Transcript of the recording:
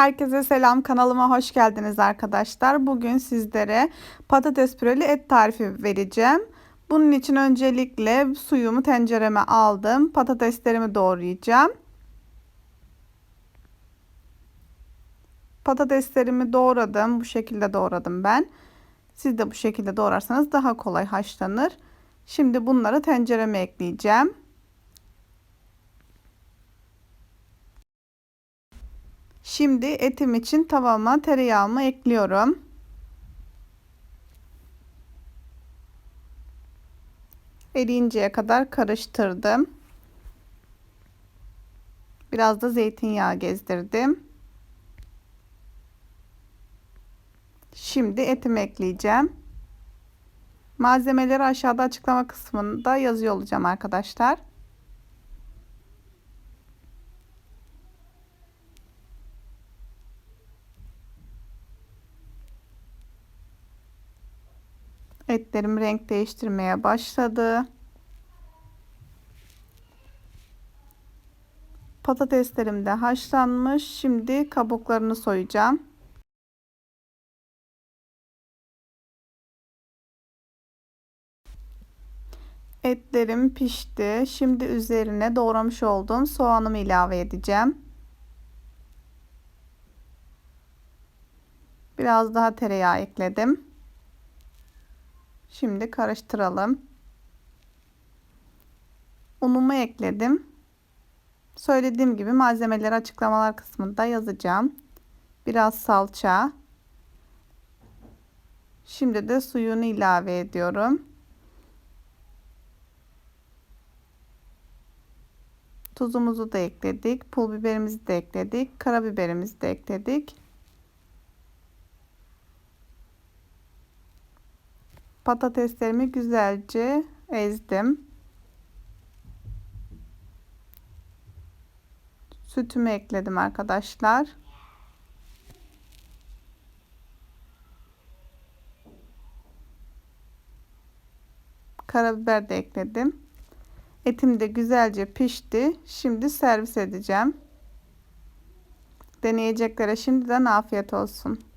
Herkese selam kanalıma hoş geldiniz arkadaşlar. Bugün sizlere patates püreli et tarifi vereceğim. Bunun için öncelikle suyumu tencereme aldım. Patateslerimi doğrayacağım. Patateslerimi doğradım. Bu şekilde doğradım ben. Siz de bu şekilde doğrarsanız daha kolay haşlanır. Şimdi bunları tencereme ekleyeceğim. Şimdi etim için tavama tereyağımı ekliyorum. Eriyinceye kadar karıştırdım. Biraz da zeytinyağı gezdirdim. Şimdi etimi ekleyeceğim. Malzemeleri aşağıda açıklama kısmında yazıyor olacağım arkadaşlar. Etlerim renk değiştirmeye başladı. Patateslerim de haşlanmış. Şimdi kabuklarını soyacağım. Etlerim pişti. Şimdi üzerine doğramış olduğum soğanımı ilave edeceğim. Biraz daha tereyağı ekledim. Şimdi karıştıralım. Unumu ekledim. Söylediğim gibi malzemeleri açıklamalar kısmında yazacağım. Biraz salça. Şimdi de suyunu ilave ediyorum. Tuzumuzu da ekledik. Pul biberimizi de ekledik. Karabiberimizi de ekledik. Patateslerimi güzelce ezdim. Sütümü ekledim arkadaşlar. Karabiber de ekledim. Etim de güzelce pişti. Şimdi servis edeceğim. Deneyeceklere şimdiden afiyet olsun.